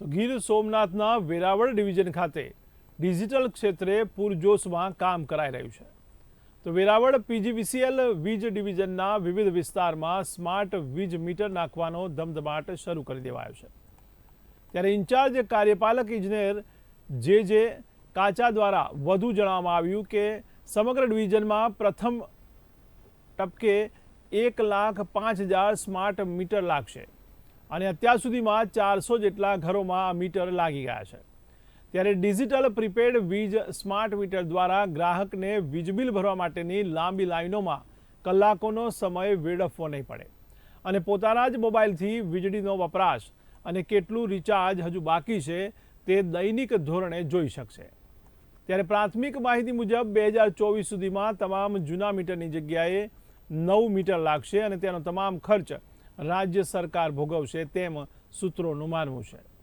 તો ગીર સોમનાથના વેરાવળ ડિવિઝન ખાતે ડિજિટલ ક્ષેત્રે પૂરજોશમાં કામ કરાઈ રહ્યું છે. તો વેરાવળ પીજીવીસીએલ વીજ ડિવિઝનના વિવિધ વિસ્તારમાં સ્માર્ટ વીજ મીટર નાખવાનો ધમધમાટ શરૂ કરી દેવાયો છે. ત્યારે ઇન્ચાર્જ કાર્યપાલક ઇજનેર જે જે કાચા દ્વારા વધુ જણાવવામાં આવ્યું કે સમગ્ર ડિવિઝનમાં પ્રથમ ટપકે એક લાખ પાંચ હજાર સ્માર્ટ મીટર લાગશે. અને અત્યાર સુધીમાં ચારસો જેટલા ઘરોમાં મીટર લાગી ગયા છે. ત્યારે ડિજિટલ પ્રીપેડ વીજ સ્માર્ટ મીટર દ્વારા ગ્રાહકને વીજ બિલ ભરવા માટેની લાંબી લાઈનોમાં કલાકોનો સમય વેડફવો નહીં પડે. અને પોતાના જ મોબાઈલથી વીજળીનો વપરાશ અને કેટલું રિચાર્જ હજુ બાકી છે તે દૈનિક ધોરણે જોઈ શકશે. ત્યારે પ્રાથમિક માહિતી મુજબ બે હજાર ચોવીસ સુધીમાં તમામ જૂના મીટરની જગ્યાએ નવ મીટર લાગશે અને તેનો તમામ ખર્ચ રાજ્ય સરકાર ભોગવશે તેમ સૂત્રોનું માનવું છે.